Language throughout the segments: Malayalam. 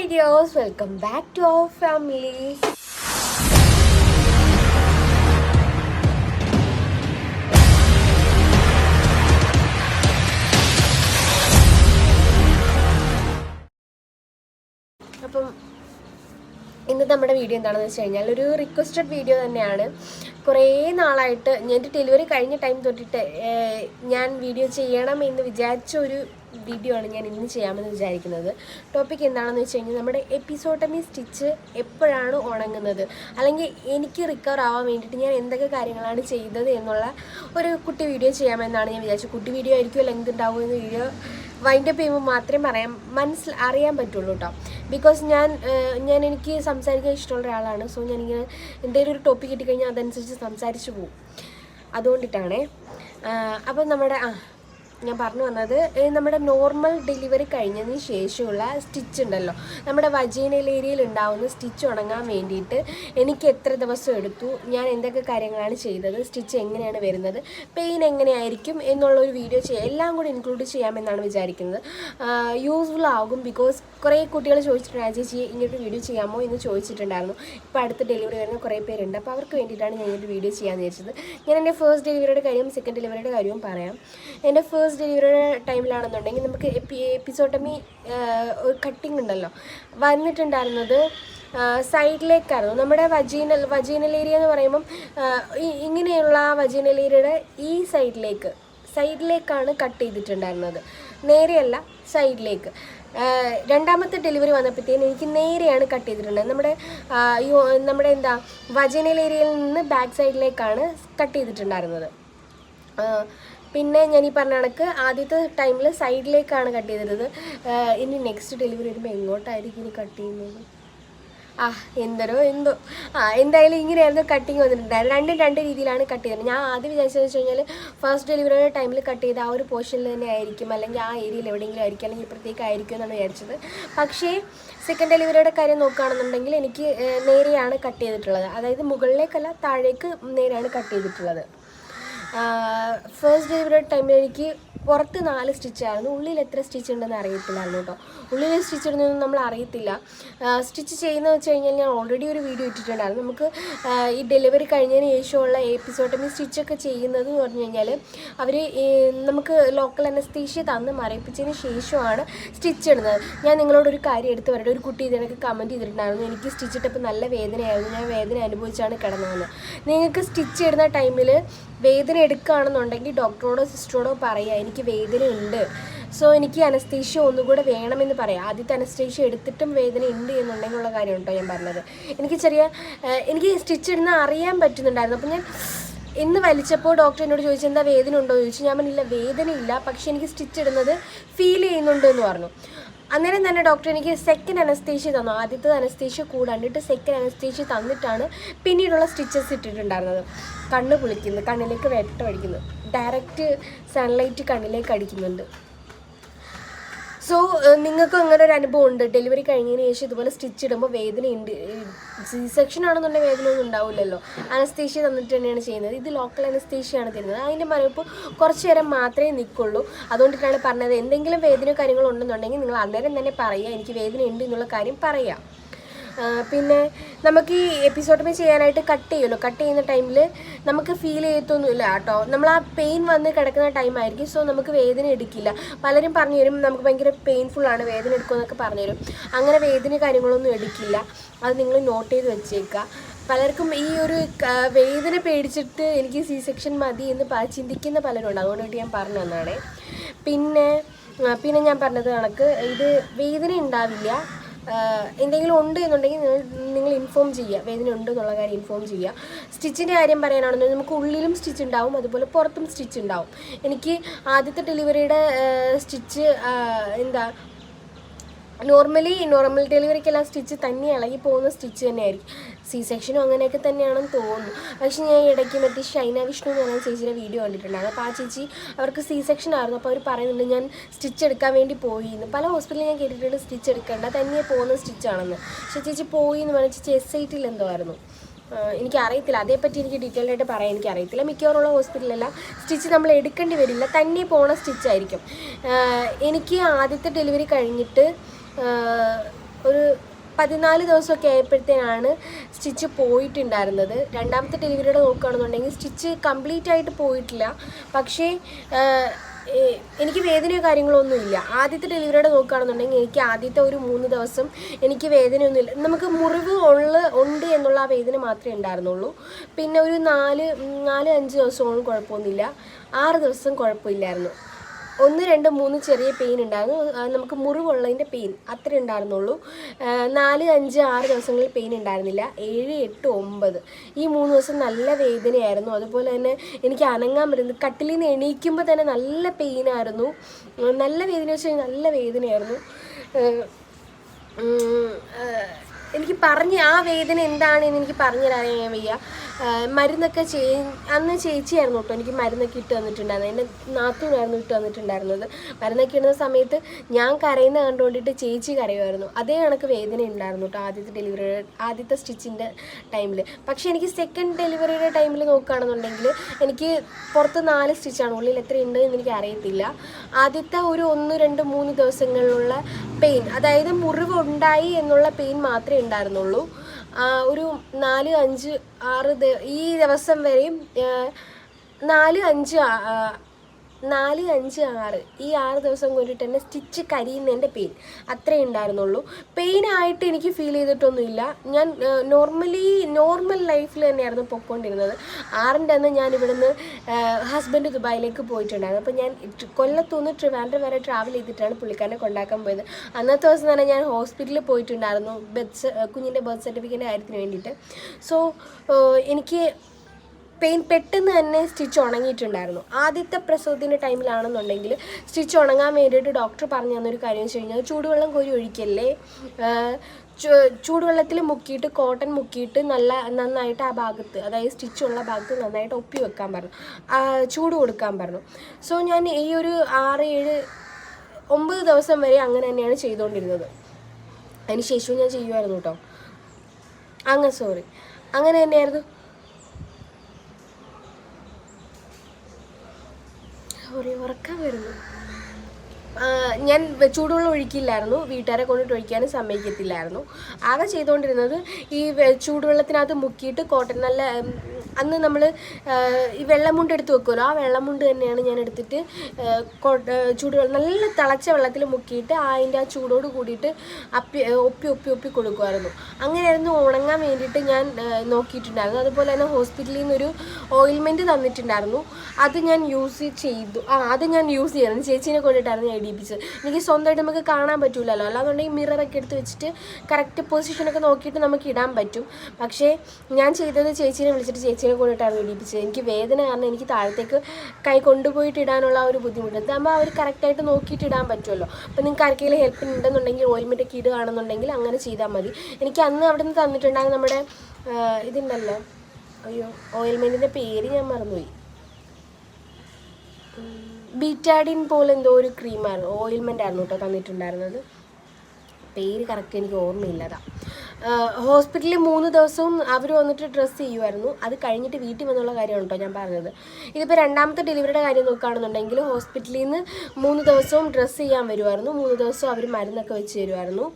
Hi dears welcome back to our family അപ്പം ഇന്ന് നമ്മുടെ വീഡിയോ എന്താണെന്ന് വെച്ച് കഴിഞ്ഞാൽ ഒരു റിക്വസ്റ്റഡ് വീഡിയോ തന്നെയാണ്. കുറേ നാളായിട്ട് എന്റെ ഡെലിവറി കഴിഞ്ഞ ടൈം തൊട്ടിട്ട് ഞാൻ വീഡിയോ ചെയ്യണം എന്ന് വിചാരിച്ച ഒരു വീഡിയോ ആണ് ഞാൻ ഇന്ന് ചെയ്യാമെന്ന് വിചാരിക്കുന്നത്. ടോപ്പിക് എന്താണെന്ന് വെച്ച് കഴിഞ്ഞാൽ നമ്മുടെ എപ്പിസോട്ടമി സ്റ്റിച്ച് എപ്പോഴാണ് ഉണങ്ങുന്നത്? അല്ലെങ്കിൽ എനിക്ക് റിക്കവർ ആവാൻ വേണ്ടിയിട്ട് ഞാൻ എന്തൊക്കെ കാര്യങ്ങളാണ് ചെയ്തത് എന്നുള്ള ഒരു കുട്ടി വീഡിയോ ചെയ്യാമെന്നാണ് ഞാൻ വിചാരിച്ചത്. കുട്ടി വീഡിയോ ആയിരിക്കും ലെങ്ത് ഉണ്ടാവും എന്ന് വീഡിയോ വൈൻഡപ്പ് ചെയ്യുമ്പോൾ മാത്രമേ പറയാൻ മനസ്സിൽ അറിയാൻ പറ്റുള്ളൂ കേട്ടോ ബിക്കോസ് ഞാൻ ഞാൻ എനിക്ക് സംസാരിക്കാൻ ഇഷ്ടമുള്ള ഒരാളാണ്. സോ ഞാനിങ്ങനെ എന്തെങ്കിലും ഒരു ടോപ്പിക് കിട്ടിക്കഴിഞ്ഞാൽ അതനുസരിച്ച് സംസാരിച്ച് പോകും അതുകൊണ്ടിട്ടാണേ. അപ്പം നമ്മുടെ ആ ഞാൻ പറഞ്ഞു വന്നത് നമ്മുടെ നോർമൽ ഡെലിവറി കഴിഞ്ഞതിന് ശേഷമുള്ള സ്റ്റിച്ച് ഉണ്ടല്ലോ. നമ്മുടെ വജീനൽ ഏരിയയിൽ ഉണ്ടാവുന്ന സ്റ്റിച്ച് ഉണങ്ങാൻ വേണ്ടിയിട്ട് എനിക്ക് എത്ര ദിവസം എടുത്തു ഞാൻ എന്തൊക്കെ കാര്യങ്ങളാണ് ചെയ്തത് സ്റ്റിച്ച് എങ്ങനെയാണ് വരുന്നത് പെയിൻ എങ്ങനെയായിരിക്കും എന്നുള്ള ഒരു വീഡിയോ ചെയ്യാം എല്ലാം കൂടി ഇൻക്ലൂഡ് ചെയ്യാമെന്നാണ് വിചാരിക്കുന്നത്. യൂസ്ഫുൾ ആകും ബിക്കോസ് കുറേ കുട്ടികൾ ചോദിച്ചിട്ടുണ്ടായിരുന്നു ചേച്ചി ഇങ്ങോട്ട് വീഡിയോ ചെയ്യാമോ? എന്ന് ചോദിച്ചിട്ടുണ്ടായിരുന്നു. ഇപ്പോൾ അടുത്ത് ഡെലിവറി വരുന്ന കുറേ പേരുണ്ട്. അപ്പോൾ അവർക്ക് വേണ്ടിയിട്ടാണ് ഞാൻ ഒരു വീഡിയോ ചെയ്യാമെന്ന് വിചാരിച്ചത്. ഞാൻ എന്റെ ഫസ്റ്റ് ഡെലിവറിയുടെ കാര്യവും സെക്കൻഡ് ഡെലിവറിയുടെ കാര്യവും പറയാം. എന്റെ ഫസ്റ്റ് ഡെലിവറിയുടെ ടൈമിലാണെന്നുണ്ടെങ്കിൽ നമുക്ക് എപ്പി എപ്പിസോട്ടമി ഒരു കട്ടിങ് ഉണ്ടല്ലോ. വന്നിട്ടുണ്ടായിരുന്നത് സൈഡിലേക്കായിരുന്നു നമ്മുടെ വജീനൽ വജീനൽ ഏരിയ എന്ന് പറയുമ്പം ഇങ്ങനെയുള്ള വജീനൽ ഏരിയയുടെ ഈ സൈഡിലേക്ക് സൈഡിലേക്കാണ് കട്ട് ചെയ്തിട്ടുണ്ടായിരുന്നത്. നേരെയല്ല സൈഡിലേക്ക് രണ്ടാമത്തെ ഡെലിവറി വന്നപ്പോഴത്തേനും എനിക്ക് നേരെയാണ് കട്ട് ചെയ്തിട്ടുണ്ടായത് നമ്മുടെ നമ്മുടെ എന്താ വജനൽ ഏരിയയിൽ നിന്ന് ബാക്ക് സൈഡിലേക്കാണ് കട്ട് ചെയ്തിട്ടുണ്ടായിരുന്നത്. പിന്നെ ഞാൻ ഈ പറഞ്ഞ കണക്ക് ആദ്യത്തെ ടൈമിൽ സൈഡിലേക്കാണ് കട്ട് ചെയ്തിരുന്നത്. ഇനി നെക്സ്റ്റ് ഡെലിവറി വരുമ്പോൾ എങ്ങോട്ടായിരിക്കും ഇനി കട്ട് ചെയ്യുന്നത്? ആ എന്തരോ എന്തോ. ആ എന്തായാലും ഇങ്ങനെയായിരുന്നു കട്ടിങ് വന്നിട്ടുണ്ടായിരുന്നു രണ്ടും രണ്ട് രീതിയിലാണ് കട്ട് ചെയ്തത് ഞാൻ ആദ്യം വിചാരിച്ചതെന്ന് വെച്ച് കഴിഞ്ഞാൽ ഫസ്റ്റ് ഡെലിവറിയുടെ ടൈമിൽ കട്ട് ചെയ്ത ആ ഒരു പോർഷനിൽ തന്നെ ആയിരിക്കും. അല്ലെങ്കിൽ ആ ഏരിയയിൽ എവിടെയെങ്കിലും ആയിരിക്കും. അല്ലെങ്കിൽ ഇപ്പുറത്തേക്ക് ആയിരിക്കും എന്നാണ് വിചാരിച്ചത്. പക്ഷേ സെക്കൻഡ് ഡെലിവറിയുടെ കാര്യം നോക്കുകയാണെന്നുണ്ടെങ്കിൽ എനിക്ക് നേരെയാണ് കട്ട് ചെയ്തിട്ടുള്ളത്. അതായത് മുകളിലേക്കല്ല താഴേക്ക് നേരെയാണ് കട്ട് ചെയ്തിട്ടുള്ളത്. ഫസ്റ്റ് ഡെലിവറി ടൈമിൽ എനിക്ക് പുറത്ത് നാല് സ്റ്റിച്ചായിരുന്നു ഉള്ളിൽ എത്ര സ്റ്റിച്ച് ഉണ്ടെന്ന് അറിയത്തില്ലായിരുന്നു കേട്ടോ. ഉള്ളിൽ സ്റ്റിച്ച് ഇടുന്നതൊന്നും നമ്മൾ അറിയത്തില്ല. സ്റ്റിച്ച് ചെയ്യുന്ന വെച്ച് കഴിഞ്ഞാൽ ഞാൻ ഓൾറെഡി ഒരു വീഡിയോ ഇട്ടിട്ടുണ്ടായിരുന്നു. നമുക്ക് ഈ ഡെലിവറി കഴിഞ്ഞതിന് ശേഷമുള്ള എപ്പിസോഡമി സ്റ്റിച്ചൊക്കെ ചെയ്യുന്നത് എന്ന് പറഞ്ഞു കഴിഞ്ഞാൽ അവർ നമുക്ക് ലോക്കൽ അനസ്തീഷ്യ തന്ന് മറയിപ്പിച്ചതിന് ശേഷമാണ് സ്റ്റിച്ച് ഇടുന്നത്. ഞാൻ നിങ്ങളോടൊരു കാര്യം എടുത്ത് പറയട്ടെ. ഒരു കുട്ടി ഇതിനൊക്കെ കമന്റ് ചെയ്തിട്ടുണ്ടായിരുന്നു. എനിക്ക് സ്റ്റിച്ച് ഇട്ടപ്പോൾ നല്ല വേദനയായിരുന്നു. ഞാൻ വേദന അനുഭവിച്ചാണ് കിടന്നതെന്ന് നിങ്ങൾക്ക് സ്റ്റിച്ച് ഇടുന്ന ടൈമിൽ വേദന എടുക്കുകയാണെന്നുണ്ടെങ്കിൽ ഡോക്ടറോടോ സിസ്റ്ററോടോ പറയുക എനിക്ക് വേദന ഉണ്ട്. സോ എനിക്ക് അനസ്തീഷ്യ ഒന്നുകൂടെ വേണമെന്ന് പറയാം. ആദ്യത്തെ അനസ്തേഷ്യ എടുത്തിട്ടും വേദന ഉണ്ട് എന്നുണ്ടെങ്കിൽ ഉള്ള കാര്യം കേട്ടോ ഞാൻ പറഞ്ഞത്. എനിക്ക് ചെറിയ എനിക്ക് സ്റ്റിച്ച് ഇടുന്ന അറിയാൻ പറ്റുന്നുണ്ടായിരുന്നു. അപ്പോൾ ഞാൻ ഇന്ന് വലിച്ചപ്പോൾ ഡോക്ടർ എന്നോട് ചോദിച്ചു എന്താ വേദന ഉണ്ടോ? ചോദിച്ചു. ഞാൻ പറഞ്ഞില്ല വേദനയില്ല. പക്ഷേ എനിക്ക് സ്റ്റിച്ച് ഇടുന്നത് ഫീൽ ചെയ്യുന്നുണ്ട് എന്ന് പറഞ്ഞു. അന്നേരം തന്നെ ഡോക്ടർ എനിക്ക് സെക്കൻഡ് അനസ്തേഷ്യ തന്നു. ആദ്യത്തെ അനസ്തേഷ്യ കൂടാണ്ടിട്ട് സെക്കൻഡ് അനസ്തേഷ്യ തന്നിട്ടാണ് പിന്നീടുള്ള സ്റ്റിച്ചസ് ഇട്ടിട്ടുണ്ടായിരുന്നത്. കണ്ണ് പുളിക്കുന്നു കണ്ണിലേക്ക് വെട്ടം അടിക്കുന്നു. ഡയറക്റ്റ് സൺലൈറ്റ് കണ്ണിലേക്ക് അടിക്കുന്നുണ്ട്. സോ നിങ്ങൾക്ക് അങ്ങനെ ഒരു അനുഭവം ഉണ്ട്? ഡെലിവറി കഴിഞ്ഞതിന് ശേഷം ഇതുപോലെ സ്റ്റിച്ച് ഇടുമ്പോൾ വേദന ഉണ്ട് സി സെക്ഷൻ ആണെന്നുണ്ടെങ്കിൽ വേദന ഒന്നും ഉണ്ടാവില്ലല്ലോ. അനസ്തേഷ്യ തന്നിട്ട് തന്നെയാണ് ചെയ്യുന്നത്. ഇത് ലോക്കൽ അനസ്തേഷ്യയാണ് തരുന്നത്. അതിന്റെ മരവിപ്പോൾ കുറച്ച് നേരം മാത്രമേ നിൽക്കുള്ളൂ അതുകൊണ്ടിട്ടാണ് പറഞ്ഞത് എന്തെങ്കിലും വേദനയോ കാര്യങ്ങളോ ഉണ്ടെന്നുണ്ടെങ്കിൽ നിങ്ങൾ അന്നേരം തന്നെ പറയുക എനിക്ക് വേദന ഉണ്ട് എന്നുള്ള കാര്യം പറയാം. പിന്നെ നമുക്ക് ഈ എപ്പിസോഡമി ചെയ്യാനായിട്ട് കട്ട് ചെയ്യുമല്ലോ. കട്ട് ചെയ്യുന്ന ടൈമിൽ നമുക്ക് ഫീൽ ചെയ്യത്തൊന്നുമില്ല കേട്ടോ. നമ്മൾ ആ പെയിൻ വന്ന് കിടക്കുന്ന ടൈം ആയിരിക്കും. സോ നമുക്ക് വേദന എടുക്കില്ല. പലരും പറഞ്ഞു തരും നമുക്ക് ഭയങ്കര ആണ് വേദന എടുക്കുമെന്നൊക്കെ പറഞ്ഞു തരും. അങ്ങനെ വേദന കാര്യങ്ങളൊന്നും എടുക്കില്ല. അത് നിങ്ങൾ നോട്ട് ചെയ്ത് വെച്ചേക്കുക. പലർക്കും ഈ ഒരു വേദന പേടിച്ചിട്ട് എനിക്ക് സി സെക്ഷൻ മതി എന്ന് ചിന്തിക്കുന്ന പലരുണ്ട്. അതുകൊണ്ട് ഞാൻ പറഞ്ഞു തന്നാണേ. പിന്നെ പിന്നെ ഞാൻ പറഞ്ഞത് കണക്ക്. ഇത് വേദന ഉണ്ടാവില്ല. എന്തെങ്കിലും ഉണ്ട് എന്നുണ്ടെങ്കിൽ നിങ്ങൾ നിങ്ങൾ ഇൻഫോം ചെയ്യുക. വേദന ഉണ്ട് എന്നുള്ള കാര്യം ഇൻഫോം ചെയ്യുക. സ്റ്റിച്ചിന്റെ കാര്യം പറയാനാണെന്നുണ്ടെങ്കിൽ നമുക്ക് ഉള്ളിലും സ്റ്റിച്ച് ഉണ്ടാവും അതുപോലെ പുറത്തും സ്റ്റിച്ച് ഉണ്ടാവും. എനിക്ക് ആദ്യത്തെ ഡെലിവറിയുടെ സ്റ്റിച്ച് എന്താ നോർമലി നോർമൽ ഡെലിവറിക്കെല്ലാം സ്റ്റിച്ച് തന്നെ ഇളകി പോകുന്ന സ്റ്റിച്ച് തന്നെയായിരിക്കും. സി സെക്ഷനും അങ്ങനെയൊക്കെ തന്നെയാണെന്ന് തോന്നുന്നു. പക്ഷേ ഞാൻ ഇടയ്ക്ക് മറ്റേ ഷൈന വിഷ്ണു എന്ന് പറയുന്ന ചേച്ചിയുടെ വീഡിയോ കണ്ടിട്ടുണ്ടായിരുന്നു. അപ്പോൾ ആ ചേച്ചി അവർക്ക് സി സെക്ഷൻ ആയിരുന്നു. അപ്പോൾ അവർ പറയുന്നുണ്ട് ഞാൻ സ്റ്റിച്ച് എടുക്കാൻ വേണ്ടി പോയി എന്ന്. പല ഹോസ്പിറ്റലിൽ ഞാൻ കേട്ടിട്ടുണ്ട് സ്റ്റിച്ച് എടുക്കേണ്ട തന്നെ പോകുന്ന സ്റ്റിച്ചാണെന്ന് പക്ഷേ ചേച്ചി പോയി എന്ന് പറഞ്ഞാൽ ചേച്ചി എസ് ഐ ടിയിൽ എന്തോ ആയിരുന്നു. എനിക്കറിയത്തില്ല. അതേപ്പറ്റി എനിക്ക് ഡീറ്റെയിൽ ആയിട്ട് പറയാൻ എനിക്കറിയത്തില്ല. മിക്കവാറുള്ള ഹോസ്പിറ്റലിലെല്ലാം സ്റ്റിച്ച് നമ്മൾ എടുക്കേണ്ടി വരില്ല. തന്നെ പോണ സ്റ്റിച്ചായിരിക്കും എനിക്ക് ആദ്യത്തെ ഡെലിവറി കഴിഞ്ഞിട്ട് ഒരു പതിനാല് ദിവസമൊക്കെ ആയപ്പോഴത്തേനാണ് സ്റ്റിച്ച് പോയിട്ടുണ്ടായിരുന്നത്. രണ്ടാമത്തെ ഡെലിവറിയുടെ നോക്കുകയാണെന്നുണ്ടെങ്കിൽ സ്റ്റിച്ച് കംപ്ലീറ്റ് ആയിട്ട് പോയിട്ടില്ല. പക്ഷേ എനിക്ക് വേദനയോ കാര്യങ്ങളോ ഒന്നുമില്ല ആദ്യത്തെ ഡെലിവറിയുടെ നോക്കുകയാണെന്നുണ്ടെങ്കിൽ എനിക്ക് ആദ്യത്തെ ഒരു മൂന്ന് ദിവസം എനിക്ക് വേദനയൊന്നുമില്ല നമുക്ക് മുറിവ് ഉള്ള ഉണ്ട് എന്നുള്ള ആ വേദന മാത്രമേ ഉണ്ടായിരുന്നുള്ളൂ. പിന്നെ ഒരു നാല് നാല് അഞ്ച് ദിവസമൊന്നും കുഴപ്പമൊന്നുമില്ല. ആറ് ദിവസം കുഴപ്പമില്ലായിരുന്നു. ഒന്ന് രണ്ട് മൂന്ന് ചെറിയ പെയിൻ ഉണ്ടായിരുന്നു. നമുക്ക് മുറിവുള്ളതിന്റെ പെയിൻ അത്രേ ഉണ്ടായിരുന്നുള്ളൂ. നാല് അഞ്ച് ആറ് ദിവസങ്ങളിൽ പെയിൻ ഉണ്ടായിരുന്നില്ല. ഏഴ് എട്ട് ഒമ്പത്. ഈ മൂന്ന് ദിവസം നല്ല വേദനയായിരുന്നു. അതുപോലെ തന്നെ എനിക്ക് അനങ്ങാൻ പറ്റുന്നു കട്ടിലിൽ നിന്ന് എണീക്കുമ്പോൾ തന്നെ നല്ല പെയിനായിരുന്നു നല്ല വേദന വെച്ച് നല്ല വേദനയായിരുന്നു. എനിക്ക് പറഞ്ഞ് ആ വേദന എന്താണെന്ന് എനിക്ക് പറഞ്ഞു തരാൻ വയ്യ. മരുന്നൊക്കെ ചേ അന്ന് ചേച്ചിയായിരുന്നു കേട്ടോ എനിക്ക് മരുന്നൊക്കെ ഇട്ട് തന്നിട്ടുണ്ടായിരുന്നു എന്റെ നാത്തൂനായിരുന്നു ഇട്ട് തന്നിട്ടുണ്ടായിരുന്നത്. മരുന്നൊക്കെ ഇടുന്ന സമയത്ത് ഞാൻ കരയുന്ന കണ്ടുകൊണ്ടിട്ട് ചേച്ചി കരയുമായിരുന്നു. അതേ കണക്ക് വേദന ഉണ്ടായിരുന്നു കേട്ടോ ആദ്യത്തെ ഡെലിവറി ആദ്യത്തെ സ്റ്റിച്ചിന്റെ ടൈമിൽ പക്ഷേ എനിക്ക് സെക്കൻഡ് ഡെലിവറിയുടെ ടൈമിൽ നോക്കുകയാണെന്നുണ്ടെങ്കിൽ എനിക്ക് പുറത്ത് നാല് സ്റ്റിച്ചാണ്. ഉള്ളിൽ എത്ര ഉണ്ട് എന്ന് എനിക്ക് അറിയത്തില്ല. ആദ്യത്തെ ഒരു ഒന്ന് രണ്ട് മൂന്ന് ദിവസങ്ങളിലുള്ള പെയിൻ അതായത് മുറിവ് ഉണ്ടായി എന്നുള്ള പെയിൻ മാത്രമേ ഉണ്ടായിരുന്നുള്ളൂ. ഒരു നാല് അഞ്ച് ആറ് ഈ ദിവസം വരെയും നാല് അഞ്ച് നാല് അഞ്ച് ആറ്. ഈ ആറ് ദിവസം കൊണ്ടിട്ട് തന്നെ സ്റ്റിച്ച് കരിയുന്നതിന്റെ പെയിൻ അത്രേ ഉണ്ടായിരുന്നുള്ളൂ. പെയിൻ ആയിട്ട് എനിക്ക് ഫീൽ ചെയ്തിട്ടൊന്നുമില്ല. ഞാൻ നോർമലി നോർമൽ ലൈഫിൽ തന്നെയായിരുന്നു പൊയ്ക്കൊണ്ടിരുന്നത്. ആറിന്റെ അന്ന് ഞാൻ ഇവിടുന്ന് ഹസ്ബൻഡ് ദുബായിലേക്ക് പോയിട്ടുണ്ടായിരുന്നു. അപ്പോൾ ഞാൻ കൊല്ലത്തുനിന്ന് ട്രിവാൻഡ്രം വരെ ട്രാവൽ ചെയ്തിട്ടാണ് പുള്ളിക്കാരനെ കൊണ്ടാക്കാൻ പോയത്. അന്നത്തെ ദിവസം തന്നെ ഞാൻ ഹോസ്പിറ്റലിൽ പോയിട്ടുണ്ടായിരുന്നു. ബർത്ത് കുഞ്ഞിന്റെ ബർത്ത് സർട്ടിഫിക്കറ്റിന്റെ കാര്യത്തിന് വേണ്ടിയിട്ട്. സോ എനിക്ക് പെയിൻ പെട്ടെന്ന് തന്നെ സ്റ്റിച്ച് ഉണങ്ങിയിട്ടുണ്ടായിരുന്നു. ആദ്യത്തെ പ്രസവത്തിന്റെ ടൈമിലാണെന്നുണ്ടെങ്കിൽ സ്റ്റിച്ച് ഉണങ്ങാൻ വേണ്ടിയിട്ട് ഡോക്ടർ പറഞ്ഞു തന്നൊരു കാര്യം വെച്ച് കഴിഞ്ഞാൽ ചൂടുവെള്ളം കോരി ഒഴിക്കല്ലേ? ചൂടുവെള്ളത്തിൽ മുക്കിയിട്ട് കോട്ടൺ മുക്കിയിട്ട് നല്ല നന്നായിട്ട് ആ ഭാഗത്ത് അതായത് സ്റ്റിച്ചുള്ള ഭാഗത്ത് നന്നായിട്ട് ഒപ്പി വെക്കാൻ പറഞ്ഞു. ചൂട് കൊടുക്കാൻ പറഞ്ഞു. സോ ഞാൻ ഈ ഒരു ആറ് ഏഴ് ഒമ്പത് ദിവസം വരെ അങ്ങനെ തന്നെയാണ് ചെയ്തുകൊണ്ടിരുന്നത്. അതിന് ശേഷവും ഞാൻ ചെയ്യുമായിരുന്നു കേട്ടോ. അങ്ങനെ സോറി അങ്ങനെ തന്നെയായിരുന്നു. സോറി ഉറക്കം വരുന്നു. ഞാൻ ചൂടുവെള്ളം ഒഴിക്കില്ലായിരുന്നു. വീട്ടുകാരെ കൊണ്ടിട്ട് ഒഴിക്കാനും സമ്മതിക്കത്തില്ലായിരുന്നു. ആകെ ചെയ്തുകൊണ്ടിരുന്നത് ഈ ചൂടുവെള്ളത്തിനകത്ത് മുക്കിയിട്ട് കോട്ടൺ നല്ല അന്ന് നമ്മൾ ഈ വെള്ളമുണ്ട് എടുത്ത് വെക്കുമല്ലോ ആ വെള്ളമുണ്ട് തന്നെയാണ് ഞാൻ എടുത്തിട്ട് ചൂട് നല്ല തിളച്ച വെള്ളത്തിൽ മുക്കിയിട്ട് അതിന്റെ ആ ചൂടോട് കൂടിയിട്ട് അപ്പി ഒപ്പി ഒപ്പി ഒപ്പി കൊടുക്കുമായിരുന്നു അങ്ങനെയായിരുന്നു ഉണങ്ങാൻ വേണ്ടിയിട്ട് ഞാൻ നോക്കിയിട്ടുണ്ടായിരുന്നു അതുപോലെ തന്നെ ഹോസ്പിറ്റലിൽ നിന്നൊരു ഓയിൽമെന്റ് തന്നിട്ടുണ്ടായിരുന്നു. അത് ഞാൻ യൂസ് ചെയ്തു. ആ അത് ഞാൻ യൂസ് ചെയ്യണം ചേച്ചീനെ കൊണ്ടിട്ടായിരുന്നു ഞാൻ ഇടിപ്പിച്ചത് എനിക്ക് സ്വന്തമായിട്ട് നമുക്ക് കാണാൻ പറ്റൂലല്ലോ. അല്ലാന്നുണ്ടെങ്കിൽ മിററൊക്കെ എടുത്ത് വെച്ചിട്ട് കറക്റ്റ് പൊസിഷനൊക്കെ നോക്കിയിട്ട് നമുക്ക് ഇടാൻ പറ്റും. പക്ഷേ ഞാൻ ചെയ്തത് ചേച്ചീനെ വിളിച്ചിട്ട് ചേച്ചീനെ കൊണ്ടിട്ടാണ് ഇടിപ്പിച്ചത് എനിക്ക് വേദന കാരണം എനിക്ക് താഴത്തേക്ക് കൈ കൊണ്ടുപോയിട്ട് ഇടാനുള്ള ഒരു ബുദ്ധിമുട്ട്. ഇതാകുമ്പോൾ അവർ കറക്റ്റായിട്ട് നോക്കിയിട്ട് ഇടാൻ പറ്റുമല്ലോ. അപ്പോൾ നിങ്ങൾക്ക് ആർക്കെങ്കിലും ഹെൽപ്പിന് ഉണ്ടെന്നുണ്ടെങ്കിൽ ഓയിൽമെന്റ് ഒക്കെ ഇടുകയാണെന്നുണ്ടെങ്കിൽ അങ്ങനെ ചെയ്താൽ മതി. എനിക്ക് അന്ന് അവിടെ നിന്ന് തന്നിട്ടുണ്ടാകും നമ്മുടെ ഇതുണ്ടല്ലോ. അയ്യോ ഓയിൽമെന്റിന്റെ പേര് ഞാൻ മറന്നുപോയി. ബീറ്റാഡിൻ പോലെ എന്തോ ഒരു ക്രീമായിരുന്നു ഓയിൽമെന്റ് ആയിരുന്നു കേട്ടോ തന്നിട്ടുണ്ടായിരുന്നത്. പേര് കറക്റ്റ് എനിക്ക് ഓർമ്മയില്ലതാ ഹോസ്പിറ്റലിൽ മൂന്ന് ദിവസവും അവർ വന്നിട്ട് ഡ്രസ്സ് ചെയ്യുമായിരുന്നു അത് കഴിഞ്ഞിട്ട് വീട്ടിൽ വന്നുള്ള കാര്യമാണ് കേട്ടോ ഞാൻ പറഞ്ഞത്. ഇതിപ്പോൾ രണ്ടാമത്തെ ഡെലിവറിയുടെ കാര്യം നോക്കുകയാണെന്നുണ്ടെങ്കിൽ ഹോസ്പിറ്റലിൽ നിന്ന് മൂന്ന് ദിവസവും ഡ്രസ്സ് ചെയ്യാൻ വരുമായിരുന്നു മൂന്ന് ദിവസവും അവർ മരുന്നൊക്കെ വെച്ച് തരുമായിരുന്നു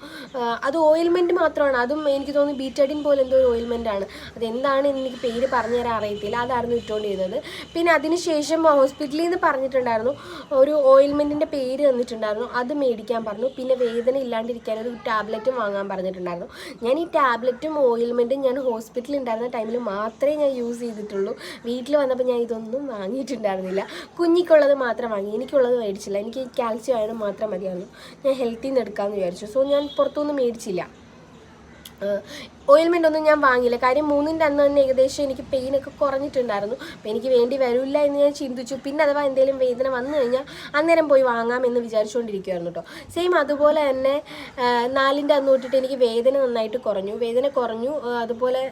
അത് ഓയിൽമെന്റ് മാത്രമാണ്. അതും എനിക്ക് തോന്നുന്നു ബീറ്റഡിൻ പോലെ എന്തോ ഒരു ഓയിൽമെന്റ് ആണ്. അതെന്താണ് എനിക്ക് പേര് പറഞ്ഞു തരാൻ അറിയത്തില്ല. അതായിരുന്നു ഇട്ടുകൊണ്ടിരുന്നത് പിന്നെ അതിനുശേഷം ഹോസ്പിറ്റലിൽ നിന്ന് പറഞ്ഞിട്ടുണ്ടായിരുന്നു. ഒരു ഓയിൽമെന്റിന്റെ പേര് തന്നിട്ടുണ്ടായിരുന്നു. അത് മേടിക്കാൻ പറഞ്ഞു. പിന്നെ വേദന ഇല്ലാണ്ടിരിക്കാൻ ഒരു ടാബ്ലറ്റും വാങ്ങാൻ പറഞ്ഞിട്ടുണ്ടായിരുന്നു. ഞാൻ ഈ ടാബ്ലറ്റും ഓയിൽമെന്റും ഞാൻ ഹോസ്പിറ്റലിൽ ഉണ്ടായിരുന്ന ടൈമിൽ മാത്രമേ ഞാൻ യൂസ് ചെയ്തിട്ടുള്ളൂ. വീട്ടിൽ വന്നപ്പോൾ ഞാൻ ഇതൊന്നും വാങ്ങിയിട്ടുണ്ടായിരുന്നില്ല. കുഞ്ഞിക്കുള്ളത് മാത്രം വാങ്ങി. എനിക്കുള്ളത് മേടിച്ചില്ല. എനിക്ക് കാൽസ്യം ആയതും മാത്രം മതിയായിരുന്നു. ഞാൻ ഹെൽത്തിൽ നിന്ന് എടുക്കാമെന്ന് വിചാരിച്ചു. സോ ഞാൻ പുറത്തുനിന്ന് മേടിച്ചില്ല. ഓയിൽമെന്റ് ഒന്നും ഞാൻ വാങ്ങിയില്ല. കാര്യം മൂന്നിന്റെ അന്ന് തന്നെ ഏകദേശം എനിക്ക് പെയിനൊക്കെ കുറഞ്ഞിട്ടുണ്ടായിരുന്നു. അപ്പോൾ എനിക്ക് വേണ്ടി വരില്ല എന്ന് ഞാൻ ചിന്തിച്ചു. പിന്നെ അഥവാ എന്തെങ്കിലും വേദന വന്നു കഴിഞ്ഞാൽ അന്നേരം പോയി വാങ്ങാമെന്ന് വിചാരിച്ചുകൊണ്ടിരിക്കുമായിരുന്നു കേട്ടോ സെയിം അതുപോലെ തന്നെ നാലിന്റെ അന്ന് തൊട്ടിട്ട് എനിക്ക് വേദന നന്നായിട്ട് കുറഞ്ഞു. വേദന കുറഞ്ഞു അതുപോലെ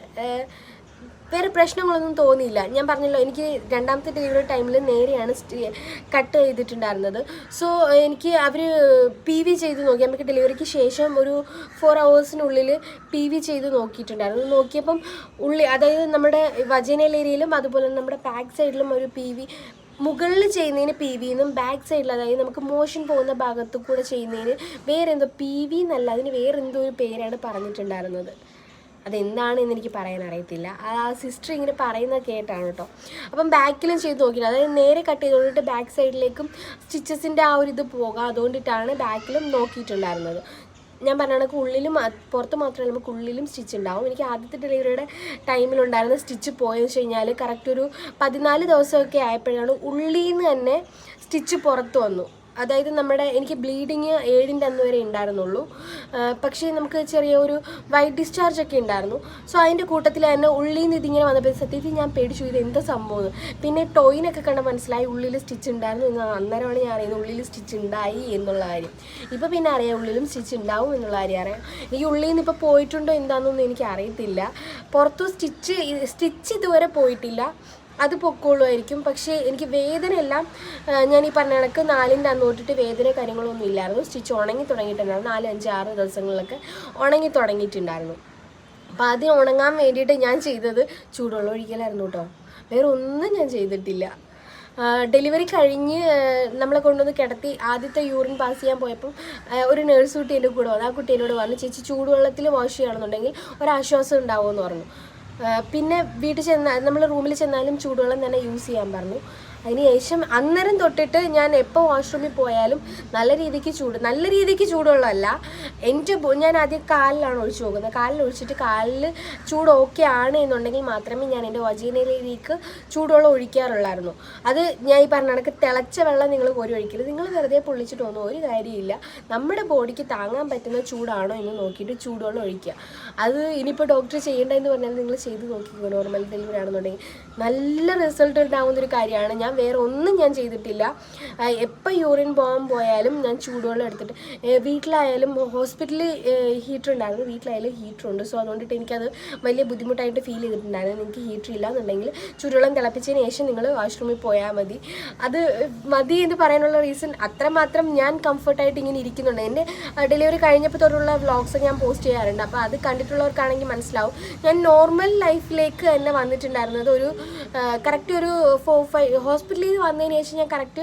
വേറെ പ്രശ്നങ്ങളൊന്നും തോന്നിയില്ല. ഞാൻ പറഞ്ഞല്ലോ എനിക്ക് രണ്ടാമത്തെ ഡെലിവറി ടൈമിൽ നേരെയാണ് കട്ട് ചെയ്തിട്ടുണ്ടായിരുന്നത്. സോ എനിക്ക് അവർ പി വി ചെയ്ത് നോക്കി. നമുക്ക് ഡെലിവറിക്ക് ശേഷം ഒരു ഫോർ അവേഴ്സിനുള്ളിൽ പി വി ചെയ്ത് നോക്കിയിട്ടുണ്ടായിരുന്നു. നോക്കിയപ്പം ഉള്ളി അതായത് നമ്മുടെ വജനൽ ഏരിയയിലും അതുപോലെ നമ്മുടെ ബാക്ക് സൈഡിലും ഒരു പി വി മുകളിൽ ചെയ്യുന്നതിന് പി വി എന്നും ബാക്ക് സൈഡിൽ അതായത് നമുക്ക് മോഷൻ പോകുന്ന ഭാഗത്ത് കൂടെ ചെയ്യുന്നതിന് വേറെ എന്തോ പി വി എന്നല്ല അതിന് വേറെ എന്തോ ഒരു പേരാണ് പറഞ്ഞിട്ടുണ്ടായിരുന്നത്. അതെന്താണെന്ന് എനിക്ക് പറയാൻ അറിയത്തില്ല ആ സിസ്റ്റർ ഇങ്ങനെ പറയുന്നത് കേട്ടാണ് കേട്ടോ അപ്പം ബാക്കിലും ചെയ്ത് നോക്കിയില്ല. അതായത് നേരെ കട്ട് ചെയ്തുകൊണ്ടിട്ട് ബാക്ക് സൈഡിലേക്കും സ്റ്റിച്ചസിന്റെ ആ ഒരു ഇത് പോകാം. അതുകൊണ്ടിട്ടാണ് ബാക്കിലും നോക്കിയിട്ടുണ്ടായിരുന്നത്. ഞാൻ പറഞ്ഞ ഉള്ളിലും പുറത്ത് മാത്രമല്ല നമുക്ക് ഉള്ളിലും സ്റ്റിച്ച് ഉണ്ടാവും. എനിക്ക് ആദ്യത്തെ ഡെലിവറിയുടെ ടൈമിലുണ്ടായിരുന്ന സ്റ്റിച്ച് പോയെന്ന് വെച്ച് കഴിഞ്ഞാൽ കറക്റ്റ് ഒരു പതിനാല് ദിവസമൊക്കെ ആയപ്പോഴാണ് ഉള്ളിൽ നിന്ന് തന്നെ സ്റ്റിച്ച് പുറത്ത് വന്നു. അതായത് നമ്മുടെ എനിക്ക് ബ്ലീഡിങ് ഏഴിന്റെ അന്ന് വരെ ഉണ്ടായിരുന്നുള്ളൂ. പക്ഷേ നമുക്ക് ചെറിയ ഒരു വൈറ്റ് ഡിസ്ചാർജ് ഒക്കെ ഉണ്ടായിരുന്നു. സോ അതിന്റെ കൂട്ടത്തിൽ തന്നെ ഉള്ളിൽ നിന്ന് ഇതിങ്ങനെ വന്നപ്പോൾ സത്യത്തിൽ ഞാൻ പേടിച്ചു ഇത് എന്താ സംഭവം. പിന്നെ ടോയിനൊക്കെ കണ്ട മനസ്സിലായി ഉള്ളിൽ സ്റ്റിച്ച് ഉണ്ടായിരുന്നു എന്ന്. അന്നേരമാണ് ഞാൻ അറിയുന്നത് ഉള്ളിൽ സ്റ്റിച്ച് ഉണ്ടായി എന്നുള്ള കാര്യം. ഇപ്പോൾ പിന്നെ അറിയാം ഉള്ളിലും സ്റ്റിച്ച് ഉണ്ടാവും എന്നുള്ള കാര്യം അറിയാം. എനിക്ക് ഉള്ളിൽ നിന്ന് ഇപ്പോൾ പോയിട്ടുണ്ടോ എന്താണെന്നൊന്നും എനിക്ക് അറിയത്തില്ല പുറത്തു സ്റ്റിച്ച് സ്റ്റിച്ച് ഇതുവരെ പോയിട്ടില്ല. അത് പൊക്കോളുമായിരിക്കും. പക്ഷേ എനിക്ക് വേദനയെല്ലാം ഞാൻ ഈ പറഞ്ഞ കണക്ക് നാലിന്റെ അന്ന് തൊട്ടിട്ട് വേദന കാര്യങ്ങളൊന്നും ഇല്ലായിരുന്നു. സ്റ്റിച്ച് ഉണങ്ങി തുടങ്ങിയിട്ടുണ്ടായിരുന്നു. നാല് അഞ്ച് ആറ് ദിവസങ്ങളിലൊക്കെ ഉണങ്ങി തുടങ്ങിയിട്ടുണ്ടായിരുന്നു. അപ്പോൾ അതിന് ഉണങ്ങാൻ വേണ്ടിയിട്ട് ഞാൻ ചെയ്തത് ചൂടുവെള്ളം ഒഴിക്കലായിരുന്നു കേട്ടോ. വേറെ ഒന്നും ഞാൻ ചെയ്തിട്ടില്ല. ഡെലിവറി കഴിഞ്ഞ് നമ്മളെ കൊണ്ടുവന്ന് കിടത്തി ആദ്യത്തെ യൂറിൻ പാസ് ചെയ്യാൻ പോയപ്പം ഒരു നേഴ്സ് കുട്ടി എന്റെ കൂടെ വന്നു. ആ കുട്ടി എന്നോട് പറഞ്ഞു ചേച്ചി ചൂടുവെള്ളത്തിൽ വാഷ് ചെയ്യണമെന്നുണ്ടെങ്കിൽ ഒരാശ്വാസം ഉണ്ടാവുമെന്ന് പറഞ്ഞു. പിന്നെ വീട്ടിൽ ചെന്നാൽ നമ്മൾ റൂമിൽ ചെന്നാലും ചൂടുവെള്ളം തന്നെ യൂസ് ചെയ്യാൻ പറഞ്ഞു. അതിന് ശേഷം അന്നേരം തൊട്ടിട്ട് ഞാൻ എപ്പോൾ വാഷ്റൂമിൽ പോയാലും നല്ല രീതിക്ക് ചൂട് നല്ല രീതിക്ക് ചൂടുള്ളതല്ല. എന്റെ ഞാൻ ആദ്യം കാലിലാണ് ഒഴിച്ചു നോക്കുന്നത് കാലിൽ ഒഴിച്ചിട്ട് കാലിൽ ചൂട് ഓക്കെ ആണ് എന്നുണ്ടെങ്കിൽ മാത്രമേ ഞാൻ എന്റെ വജീനയിലേക്ക് ചൂടുവെള്ളം ഒഴിക്കാറുള്ളായിരുന്നു. അത് ഞാൻ ഈ പറഞ്ഞ കണക്ക് തിളച്ച വെള്ളം നിങ്ങൾ കോരി ഒഴിക്കരുത്. നിങ്ങൾ വെറുതെ പൊള്ളിച്ചിട്ട് ഒന്നും ഒരു കാര്യമില്ല നമ്മുടെ ബോഡിക്ക് താങ്ങാൻ പറ്റുന്ന ചൂടാണോ എന്ന് നോക്കിയിട്ട് ചൂടുവെള്ളം ഒഴിക്കുക. അത് ഇനിയിപ്പോൾ ഡോക്ടർ ചെയ്യേണ്ടതെന്ന് പറഞ്ഞാൽ നിങ്ങൾ ചെയ്ത് നോക്കിക്കോ. നോർമൽ ഡെലിവറി ആണെന്നുണ്ടെങ്കിൽ നല്ല റിസൾട്ട് ഉണ്ടാകുന്ന ഒരു കാര്യമാണ്. ഞാൻ വേറെ ഒന്നും ഞാൻ ചെയ്തിട്ടില്ല. എപ്പോൾ യൂറിൻ പോകാൻ പോയാലും ഞാൻ ചൂടുവെള്ളം എടുത്തിട്ട് വീട്ടിലായാലും ഹോസ്പിറ്റലിൽ ഹീറ്റർ ഉണ്ടായിരുന്നു. വീട്ടിലായാലും ഹീറ്റർ ഉണ്ട്. സോ അതുകൊണ്ടിട്ട് എനിക്കത് വലിയ ബുദ്ധിമുട്ടായിട്ട് ഫീൽ ചെയ്തിട്ടുണ്ടായിരുന്നു. എനിക്ക് ഹീറ്റർ ഇല്ല എന്നുണ്ടെങ്കിൽ ചൂടുവെള്ളം തിളപ്പിച്ചതിന് ശേഷം നിങ്ങൾ വാഷ്റൂമിൽ പോയാൽ മതി. അത് മതി എന്ന് പറയാനുള്ള റീസൺ അത്രമാത്രം ഞാൻ കംഫർട്ടായിട്ട് ഇങ്ങനെ ഇരിക്കുന്നുണ്ട്. എന്റെ ഡെലിവറി കഴിഞ്ഞപ്പോൾ തൊട്ടുള്ള വ്ളോഗ്സ് ഞാൻ പോസ്റ്റ് ചെയ്യാറുണ്ട്. അപ്പോൾ അത് കണ്ടിട്ടുള്ളവർക്കാണെങ്കിൽ മനസ്സിലാവും. ഞാൻ നോർമൽ ലൈഫിലേക്ക് തന്നെ വന്നിട്ടുണ്ടായിരുന്നത് ഒരു കറക്റ്റ് ഒരു ഫോർ ഫൈവ് ഹോസ്പിറ്റലിൽ നിന്ന് വന്നതിന് ശേഷം ഞാൻ കറക്റ്റ്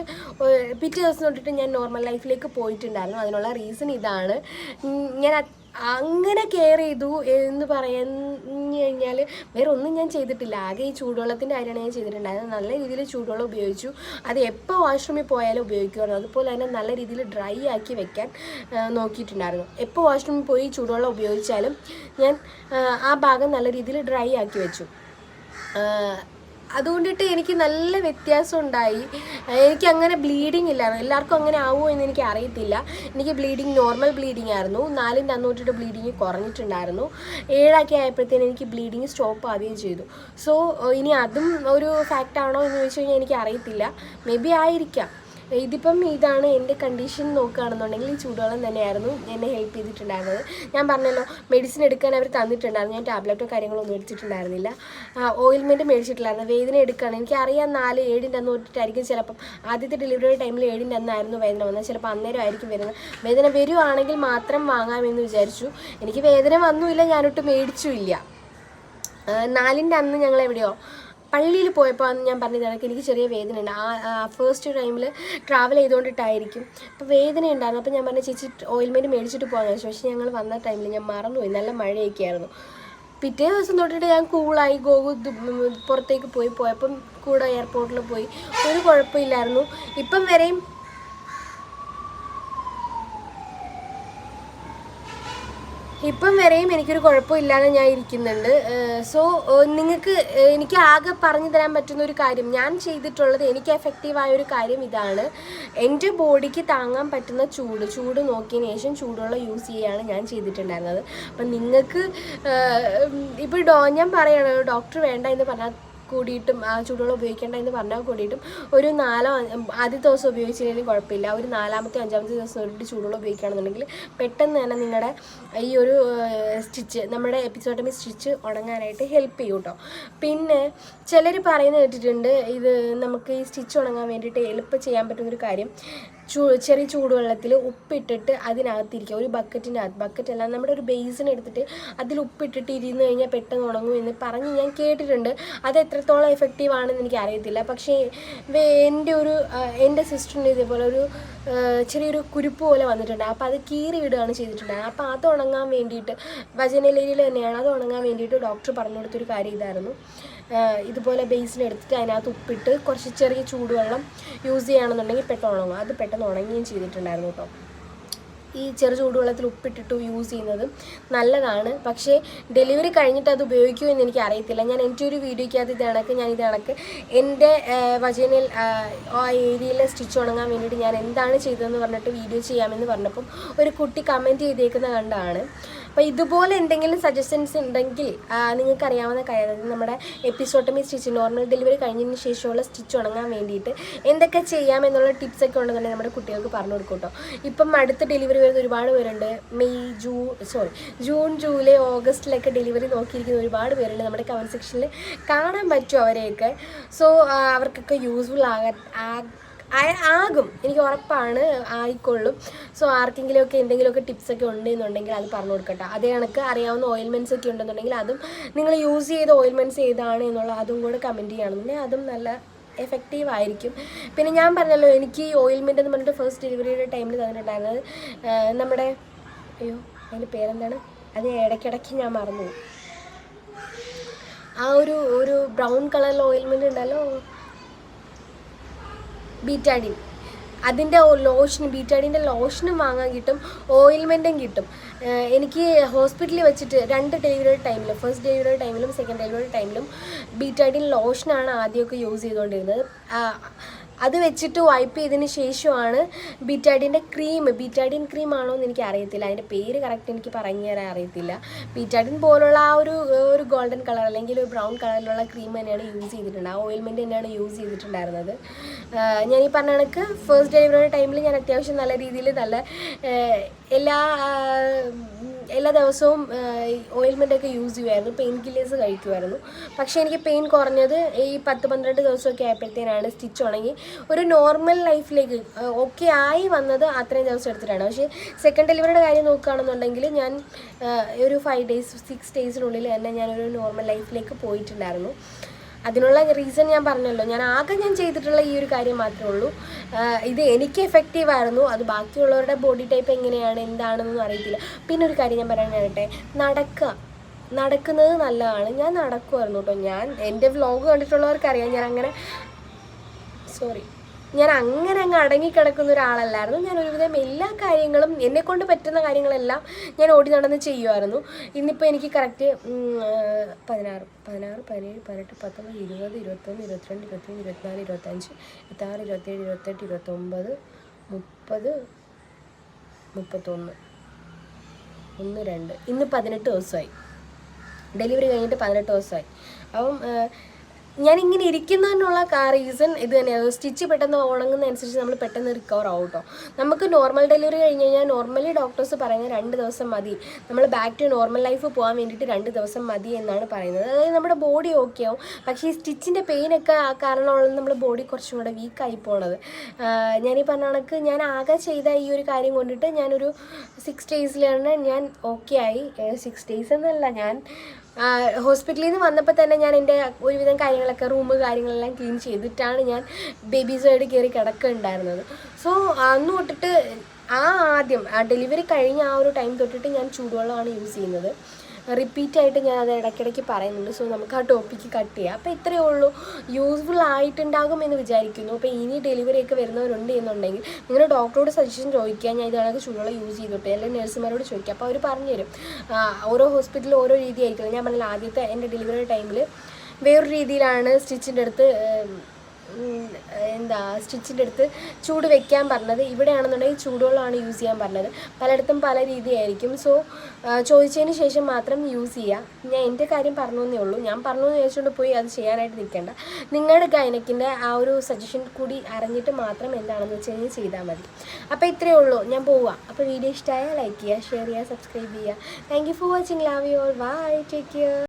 പിറ്റേ ദിവസം തൊട്ടിട്ട് ഞാൻ നോർമൽ ലൈഫിലേക്ക് പോയിട്ടുണ്ടായിരുന്നു. അതിനുള്ള റീസൺ ഇതാണ്. ഞാൻ അങ്ങനെ കെയർ ചെയ്തു എന്ന് പറഞ്ഞു കഴിഞ്ഞാൽ വേറെ ഒന്നും ഞാൻ ചെയ്തിട്ടില്ല. ആകെ ഈ ചൂടുവെള്ളത്തിന്റെ കാര്യമാണ് ഞാൻ ചെയ്തിട്ടുണ്ടായിരുന്നത്. നല്ല രീതിയിൽ ചൂടുവെള്ളം ഉപയോഗിച്ചു. അത് എപ്പോൾ വാഷ്റൂമിൽ പോയാലും ഉപയോഗിക്കുമായിരുന്നു അതുപോലെ തന്നെ നല്ല രീതിയിൽ ഡ്രൈ ആക്കി വെക്കാൻ നോക്കിയിട്ടുണ്ടായിരുന്നു. എപ്പോൾ വാഷ്റൂമിൽ പോയി ചൂടുവെള്ളം ഉപയോഗിച്ചാലും ഞാൻ ആ, ഭാഗം നല്ല രീതിയിൽ ഡ്രൈ ആക്കി വെച്ചു. അതുകൊണ്ടിട്ട് എനിക്ക് നല്ല വ്യത്യാസം ഉണ്ടായി. എനിക്ക് അങ്ങനെ ബ്ലീഡിങ് ഇല്ലായിരുന്നു. എല്ലാവർക്കും അങ്ങനെ ആവുമോ എന്ന് എനിക്ക് അറിയത്തില്ല. എനിക്ക് ബ്ലീഡിങ് നോർമൽ ബ്ലീഡിങ് ആയിരുന്നു. നാലിന്റെ അന്ന് തൊട്ടിട്ട് ബ്ലീഡിങ് കുറഞ്ഞിട്ടുണ്ടായിരുന്നു. ഏഴാക്കി ആയപ്പോഴത്തേനും എനിക്ക് ബ്ലീഡിങ് സ്റ്റോപ്പ് ആവുകയും ചെയ്തു. സോ ഇനി അതും ഒരു ഫാക്റ്റാണോ എന്ന് ചോദിച്ചു കഴിഞ്ഞാൽ എനിക്ക് അറിയത്തില്ല. മേ ബി ആയിരിക്കാം. ഇതിപ്പം ഇതാണ് എന്റെ കണ്ടീഷൻ നോക്കുകയാണെന്നുണ്ടെങ്കിൽ ചൂടുവെള്ളം തന്നെയായിരുന്നു എന്നെ ഹെൽപ്പ് ചെയ്തിട്ടുണ്ടായിരുന്നത്. ഞാൻ പറഞ്ഞല്ലോ മെഡിസിൻ എടുക്കാൻ അവർ തന്നിട്ടുണ്ടായിരുന്നു. ഞാൻ ടാബ്ലറ്റോ കാര്യങ്ങളൊന്നും മേടിച്ചിട്ടുണ്ടായിരുന്നില്ല ഓയിൽമെന്റ് മേടിച്ചിട്ടില്ലായിരുന്നു വേദന എടുക്കുകയാണ്. എനിക്ക് അറിയാം നാല് ഏഴിന്റെ അന്ന് തൊട്ടിട്ടായിരിക്കും ചിലപ്പം ആദ്യത്തെ ഡെലിവറി ടൈമിൽ ഏഴിന്റെ അന്നായിരുന്നു വേദന വന്നത്. ചിലപ്പോൾ അന്നേരം ആയിരിക്കും വരുന്നത്. വേദന വരുവാണെങ്കിൽ മാത്രം വാങ്ങാമെന്ന് വിചാരിച്ചു. എനിക്ക് വേദന വന്നുമില്ല ഞാനൊട്ട് മേടിച്ചുമില്ല. നാലിന്റെ അന്ന് ഞങ്ങൾ എവിടെയോ പള്ളിയിൽ പോയപ്പോൾ ഞാൻ പറഞ്ഞത് കണക്ക് എനിക്ക് ചെറിയ വേദന ഉണ്ട് ആ ഫസ്റ്റ് ടൈമിൽ ട്രാവൽ ചെയ്തുകൊണ്ടിട്ടായിരിക്കും അപ്പോൾ വേദന ഉണ്ടായിരുന്നു. അപ്പോൾ ഞാൻ പറഞ്ഞ ചേച്ചി ഓയിൽമെന്റ് മേടിച്ചിട്ട് പോകാമെന്ന് വെച്ചു പക്ഷേ ഞങ്ങൾ വന്ന ടൈമിൽ ഞാൻ മറന്നുപോയി. നല്ല മഴയൊക്കെ ആയിരുന്നു പിറ്റേ ദിവസം തൊട്ടിട്ട് ഞാൻ കൂളായി ഗോകു പുറത്തേക്ക് പോയി. പോയപ്പം കൂടെ എയർപോർട്ടിൽ പോയി. ഒരു കുഴപ്പമില്ലായിരുന്നു. ഇപ്പം വരെയും ഇപ്പം വരെയും എനിക്കൊരു കുഴപ്പമില്ലാതെ ഞാൻ ഇരിക്കുന്നുണ്ട്. സോ നിങ്ങൾക്ക് എനിക്ക് ആകെ പറഞ്ഞു തരാൻ പറ്റുന്ന ഒരു കാര്യം ഞാൻ ചെയ്തിട്ടുള്ളത് എനിക്ക് എഫക്റ്റീവായ ഒരു കാര്യം ഇതാണ്. എന്റെ ബോഡിക്ക് താങ്ങാൻ പറ്റുന്ന ചൂട് ചൂട് നോക്കിയതിന് ശേഷം ചൂടുള്ള യൂസ് ചെയ്യുകയാണ് ഞാൻ ചെയ്തിട്ടുണ്ടായിരുന്നത്. അപ്പം നിങ്ങൾക്ക് ഇപ്പോൾ ഡോ ഞാൻ പറയണോ ഡോക്ടർ വേണ്ട എന്ന് പറഞ്ഞാൽ കൂടിയിട്ടും ആ ചൂടുവെള്ളം ഉപയോഗിക്കേണ്ട എന്ന് പറഞ്ഞാൽ കൂടിയിട്ടും ഒരു നാലോ ആദ്യത്തെ ദിവസം ഉപയോഗിച്ചില്ലെങ്കിലും കുഴപ്പമില്ല. ഒരു നാലാമത്തെ അഞ്ചാമത്തെ ദിവസം ഒരു ചൂടുവെള്ളം ഉപയോഗിക്കുകയാണെന്നുണ്ടെങ്കിൽ പെട്ടെന്ന് തന്നെ നിങ്ങളുടെ ഈ ഒരു സ്റ്റിച്ച് നമ്മുടെ എപ്പിസോഡമി സ്റ്റിച്ച് ഉണങ്ങാനായിട്ട് ഹെൽപ്പ് ചെയ്യും കേട്ടോ. പിന്നെ ചിലർ പറയുന്നത് കേട്ടിട്ടുണ്ട് ഇത് നമുക്ക് ഈ സ്റ്റിച്ച് ഉണങ്ങാൻ വേണ്ടിയിട്ട് എളുപ്പം ചെയ്യാൻ പറ്റുന്നൊരു കാര്യം ചൂ ചെറിയ ചൂടുവെള്ളത്തിൽ ഉപ്പിട്ടിട്ട് അതിനകത്തിരിക്കുക. ഒരു ബക്കറ്റിന്റെ അകത്ത് ബക്കറ്റ് അല്ല നമ്മുടെ ഒരു ബേസിൻ എടുത്തിട്ട് അതിൽ ഉപ്പിട്ടിട്ട് ഇരുന്ന് കഴിഞ്ഞാൽ പെട്ടെന്ന് ഉണങ്ങും എന്ന് പറഞ്ഞ് ഞാൻ കേട്ടിട്ടുണ്ട്. അത് എത്രത്തോളം എഫക്റ്റീവ് ആണെന്ന് എനിക്ക് അറിയത്തില്ല പക്ഷേ എന്റെ ഒരു എന്റെ സിസ്റ്ററിന് ഇതേപോലെ ഒരു ചെറിയൊരു കുരുപ്പ് പോലെ വന്നിട്ടുണ്ട്. അപ്പോൾ അത് കീറി വിടുകയാണ് ചെയ്തിട്ടുണ്ടായത് അപ്പോൾ അത് ഉണങ്ങാൻ വേണ്ടിയിട്ട് വജനലേരിയിൽ തന്നെയാണ് അത് ഉണങ്ങാൻ വേണ്ടിയിട്ട് ഡോക്ടർ പറഞ്ഞു കൊടുത്തൊരു കാര്യം ഇതായിരുന്നു. ഇതുപോലെ ബേസിൽ എടുത്തിട്ട് അതിനകത്ത് ഉപ്പിട്ട് കുറച്ച് ചെറിയ ചൂടുവെള്ളം യൂസ് ചെയ്യുകയാണെന്നുണ്ടെങ്കിൽ പെട്ടെന്ന് ഉണങ്ങും. അത് പെട്ടെന്ന് ഉണങ്ങുകയും ചെയ്തിട്ടുണ്ടായിരുന്നു കേട്ടോ. ഈ ചെറു ചൂടുവെള്ളത്തിൽ ഉപ്പിട്ടിട്ട് യൂസ് ചെയ്യുന്നത് നല്ലതാണ്. പക്ഷേ ഡെലിവറി കഴിഞ്ഞിട്ട് അത് ഉപയോഗിക്കുമോ എന്ന് എനിക്ക് അറിയത്തില്ല. ഞാൻ എന്റെ ഒരു വീഡിയോയ്ക്കകത്ത് ഇത് കണക്ക് ഞാൻ ഇത് കണക്ക് എന്റെ വചനയിൽ ആ ഏരിയയിലെ സ്റ്റിച്ച് ഉണങ്ങാൻ വേണ്ടിയിട്ട് ഞാൻ എന്താണ് ചെയ്തതെന്ന് പറഞ്ഞിട്ട് വീഡിയോ ചെയ്യാമെന്ന് പറഞ്ഞപ്പം ഒരു കുട്ടി കമന്റ് ചെയ്തേക്കുന്ന കണ്ടാണ്. അപ്പോൾ ഇതുപോലെ എന്തെങ്കിലും സജഷൻസ് ഉണ്ടെങ്കിൽ നിങ്ങൾക്ക് അറിയാവുന്ന കാര്യം നമ്മുടെ എപ്പിസോട്ടമി സ്റ്റിച്ച് നോർമൽ ഡെലിവറി കഴിഞ്ഞതിന് ശേഷമുള്ള സ്റ്റിച്ച് ഉണങ്ങാൻ വേണ്ടിയിട്ട് എന്തൊക്കെ ചെയ്യാമെന്നുള്ള ടിപ്സ് ഒക്കെ ഉണ്ടെന്നുണ്ടെങ്കിൽ നമ്മുടെ കുട്ടികൾക്ക് പറഞ്ഞു കൊടുക്കും ഇപ്പം അടുത്ത ഡെലിവറി വരുന്ന ഒരുപാട് പേരുണ്ട്. May June sorry June July ഓഗസ്റ്റിലൊക്കെ delivery നോക്കിയിരിക്കുന്ന ഒരുപാട് പേരുണ്ട് നമ്മുടെ കമന്റ് സെക്ഷനിൽ കാണാൻ പറ്റും അവരെയൊക്കെ. സോ അവർക്കൊക്കെ യൂസ്ഫുൾ ആകാൻ ആകും. എനിക്ക് ഉറപ്പാണ്. ആയിക്കൊള്ളും. സോ ആർക്കെങ്കിലുമൊക്കെ എന്തെങ്കിലുമൊക്കെ ടിപ്സൊക്കെ ഉണ്ടെന്നുണ്ടെങ്കിൽ അത് പറഞ്ഞു കൊടുക്കട്ടെ. അതേ കണക്ക് അറിയാവുന്ന ഓയിൽമെന്റ്സ് ഒക്കെ ഉണ്ടെന്നുണ്ടെങ്കിൽ അതും നിങ്ങൾ യൂസ് ചെയ്ത ഓയിൽമെന്റ്സ് ഏതാണ് എന്നുള്ള അതും കൂടെ കമന്റ് ചെയ്യണമെന്നുണ്ടെങ്കിൽ അതും നല്ല എഫക്റ്റീവ് ആയിരിക്കും. പിന്നെ ഞാൻ പറഞ്ഞല്ലോ എനിക്ക് ഈ ഓയിൽമെന്റ് എന്ന് പറഞ്ഞിട്ട് ഫസ്റ്റ് ഡെലിവറിയുടെ ടൈമിൽ തന്നിട്ടുണ്ടായിരുന്നത് നമ്മുടെ അയ്യോ അതിന്റെ പേരെന്താണ്? അത് ഇടയ്ക്കിടയ്ക്ക് ഞാൻ മറന്നു. ആ ഒരു ഒരു ബ്രൗൺ കളറിൽ ഓയിൽമെന്റ് ഉണ്ടല്ലോ. ബീറ്റാഡിൻ അതിന്റെ ലോഷൻ ബീറ്റാഡിന്റെ ലോഷനും വാങ്ങാൻ കിട്ടും ഓയിൽമെന്റും കിട്ടും. എനിക്ക് ഹോസ്പിറ്റലിൽ വെച്ചിട്ട് രണ്ട് ഡെലിവറി ടൈമിലും ഫസ്റ്റ് ഡെലിവറി ടൈമിലും സെക്കൻഡ് ഡെലിവറി ടൈമിലും ബീറ്റാഡിൻ ലോഷനാണ് ആദ്യമൊക്കെ യൂസ് ചെയ്തുകൊണ്ടിരുന്നത്. അത് വെച്ചിട്ട് വൈപ്പ് ചെയ്തതിന് ശേഷമാണ് ബീറ്റാഡിന്റെ ക്രീം ബീറ്റാഡിൻ ക്രീം ആണോ എന്ന് എനിക്ക് അറിയത്തില്ല. അതിന്റെ പേര് കറക്റ്റ് എനിക്ക് പറഞ്ഞു തരാൻ അറിയത്തില്ല. ബീറ്റാഡിൻ പോലുള്ള ആ ഒരു ഒരു ഗോൾഡൻ കളർ അല്ലെങ്കിൽ ഒരു ബ്രൗൺ കളറിലുള്ള ക്രീം തന്നെയാണ് യൂസ് ചെയ്തിട്ടുണ്ട്. ആ ഓയിൽമെന്റ് തന്നെയാണ് യൂസ് ചെയ്തിട്ടുണ്ടായിരുന്നത്. ഞാൻ ഈ പറഞ്ഞ കണക്ക് ഫസ്റ്റ് ഡെലിവറി ടൈമിൽ ഞാൻ അത്യാവശ്യം നല്ല രീതിയിൽ നല്ല എല്ലാ എല്ലാ ദിവസവും ഓയിൽമെന്റ് ഒക്കെ യൂസ് ചെയ്യുമായിരുന്നു പെയിൻ കില്ലേഴ്സ് കഴിക്കുമായിരുന്നു പക്ഷേ എനിക്ക് പെയിൻ കുറഞ്ഞത് ഈ പത്ത് പന്ത്രണ്ട് ദിവസമൊക്കെ ആയപ്പോഴത്തേനാണ് സ്റ്റിച്ച് ഉണങ്ങി. ഒരു നോർമൽ ലൈഫിലേക്ക് ഓക്കെ ആയി വന്നത് അത്രയും ദിവസം എടുത്തിട്ടാണ്. പക്ഷേ സെക്കൻഡ് ഡെലിവറിയുടെ കാര്യം നോക്കുകയാണെന്നുണ്ടെങ്കിൽ ഞാൻ ഒരു ഫൈവ് ഡേയ്സ് സിക്സ് ഡേയ്സിനുള്ളിൽ തന്നെ ഞാനൊരു നോർമൽ ലൈഫിലേക്ക് പോയിട്ടുണ്ടായിരുന്നു. അതിനുള്ള റീസൺ ഞാൻ പറഞ്ഞല്ലോ. ഞാൻ ആകെ ഞാൻ ചെയ്തിട്ടുള്ള ഈ ഒരു കാര്യം മാത്രമേ ഉള്ളൂ. ഇത് എനിക്ക് എഫക്റ്റീവ് ആയിരുന്നു. അത് ബാക്കിയുള്ളവരുടെ ബോഡി ടൈപ്പ് എങ്ങനെയാണ് എന്താണെന്നൊന്നും അറിയത്തില്ല. പിന്നെ ഒരു കാര്യം ഞാൻ പറയാനാകട്ടെ നടക്കുക നടക്കുന്നത് നല്ലതാണ്. ഞാൻ നടക്കുമായിരുന്നു കേട്ടോ. ഞാൻ എന്റെ വ്ലോഗ് കണ്ടിട്ടുള്ളവർക്കറിയാം. ഞാൻ അങ്ങനെ സോറി ഞാൻ അങ്ങനെ അങ്ങ് അടങ്ങിക്കിടക്കുന്ന ഒരാളല്ലായിരുന്നു ഞാൻ ഒരുവിധം എല്ലാ കാര്യങ്ങളും എന്നെക്കൊണ്ട് പറ്റുന്ന കാര്യങ്ങളെല്ലാം ഞാൻ ഓടി നടന്ന് ചെയ്യുമായിരുന്നു ഇന്നിപ്പോൾ എനിക്ക് കറക്റ്റ് പതിനാറ് പതിനാറ് പതിനേഴ് പതിനെട്ട് പത്തൊമ്പത് ഇരുപത് ഇരുപത്തൊന്ന് ഇരുപത്തിരണ്ട് ഇരുപത്തിമൂന്ന് ഇരുപത്തിനാല് ഇരുപത്തഞ്ച് ഇരുപത്താറ് ഇരുപത്തേഴ് ഇരുപത്തെട്ട് ഇരുപത്തൊമ്പത് മുപ്പത് മുപ്പത്തൊന്ന് ഒന്ന് രണ്ട്. ഇന്ന് പതിനെട്ട് ദിവസമായി ഡെലിവറി കഴിഞ്ഞിട്ട് പതിനെട്ട് ദിവസമായി അപ്പം ഞാൻ ഇങ്ങനെ ഇരിക്കുന്നതിനുള്ള റീസൺ ഇത് തന്നെയാണ്. സ്റ്റിച്ച് പെട്ടെന്ന് ഉണങ്ങുന്നതനുസരിച്ച് നമ്മൾ പെട്ടെന്ന് റിക്കവർ ആവും കേട്ടോ നമുക്ക് നോർമൽ ഡെലിവറി കഴിഞ്ഞ് കഴിഞ്ഞാൽ നോർമലി ഡോക്ടേഴ്സ് പറയുന്നത് രണ്ട് ദിവസം മതി. നമ്മൾ ബാക്ക് ടു നോർമൽ ലൈഫ് പോകാൻ വേണ്ടിയിട്ട് രണ്ട് ദിവസം മതി എന്നാണ് പറയുന്നത്. അതായത് നമ്മുടെ ബോഡി ഓക്കെ ആവും. പക്ഷേ ഈ സ്റ്റിച്ചിന്റെ പെയിനൊക്കെ ആ കാരണമാണ് നമ്മുടെ ബോഡി കുറച്ചും കൂടെ വീക്കായി പോണത്. ഞാനീ പറഞ്ഞ കണക്ക് ഞാൻ ആകെ ചെയ്ത ഈ ഒരു കാര്യം കൊണ്ടിട്ട് ഞാനൊരു സിക്സ് ഡേയ്സിലാണ് ഞാൻ ഓക്കെ ആയി. സിക്സ് ഡേയ്സ് എന്നല്ല ഞാൻ ഹോസ്പിറ്റലിൽ നിന്ന് വന്നപ്പോൾ തന്നെ ഞാൻ എന്റെ ഒരുവിധം കാര്യങ്ങളൊക്കെ റൂം കാര്യങ്ങളെല്ലാം ക്ലീൻ ചെയ്തിട്ടാണ് ഞാൻ ബേബി സൈഡ് കയറി കിടക്കുന്നുണ്ടായിരുന്നത് സോ അന്ന് തൊട്ടിട്ട് ആ ആദ്യം ആ ഡെലിവറി കഴിഞ്ഞ ആ ഒരു ടൈം തൊട്ടിട്ട് ഞാൻ ചൂടുവെള്ളമാണ് യൂസ് ചെയ്യുന്നത്. റിപ്പീറ്റ് ആയിട്ട് ഞാൻ അത് ഇടയ്ക്കിടയ്ക്ക് പറയുന്നുണ്ട്. സോ നമുക്ക് ആ ടോപ്പിക്ക് കട്ട് ചെയ്യാം. അപ്പോൾ ഇത്രയേ ഉള്ളൂ. യൂസ്ഫുൾ ആയിട്ടുണ്ടാകും എന്ന് വിചാരിക്കുന്നു. അപ്പോൾ ഇനി ഡെലിവറി ഒക്കെ വരുന്നവരുണ്ട് എന്നുണ്ടെങ്കിൽ നിങ്ങൾ ഡോക്ടറോട് സജഷൻ ചോദിക്കുക ഞാൻ ഇത് ചൂടുള്ള യൂസ് ചെയ്തോട്ടെ? അല്ലെങ്കിൽ നഴ്സുമാരോട് ചോദിക്കുക അപ്പോൾ അവർ പറഞ്ഞു തരും ഓരോ ഹോസ്പിറ്റലിൽ ഓരോ രീതിയായിരിക്കും. ഞാൻ പറഞ്ഞില്ല ആദ്യത്തെ എന്റെ ഡെലിവറി ടൈമിൽ വേറൊരു രീതിയിലാണ് സ്റ്റിച്ചിന്റെ അടുത്ത് എന്താ സ്റ്റിച്ചിന്റെ അടുത്ത് ചൂട് വെക്കാൻ പറഞ്ഞത് ഇവിടെയാണെന്നുണ്ടെങ്കിൽ ചൂടുവെള്ളമാണ് യൂസ് ചെയ്യാൻ പറഞ്ഞത്. പലയിടത്തും പല രീതിയായിരിക്കും. സോ ചോദിച്ചതിന് ശേഷം മാത്രം യൂസ് ചെയ്യുക ഞാൻ എന്റെ കാര്യം പറഞ്ഞു ഉള്ളൂ. ഞാൻ പറഞ്ഞു എന്ന് ചോദിച്ചുകൊണ്ട് പോയി അത് ചെയ്യാനായിട്ട് നിൽക്കേണ്ട. നിങ്ങളുടെ ഗൈനക്കിന്റെ ആ ഒരു സജഷൻ കൂടി അറിഞ്ഞിട്ട് മാത്രം എന്താണെന്ന് വെച്ച് കഴിഞ്ഞാൽ ചെയ്താൽ മതി. അപ്പോൾ ഇത്രയേ ഉള്ളൂ. ഞാൻ പോവുക അപ്പോൾ വീഡിയോ ഇഷ്ടമായാൽ ലൈക്ക് ചെയ്യുക ഷെയർ ചെയ്യുക സബ്സ്ക്രൈബ് ചെയ്യുക thank you for watching love you all bye take care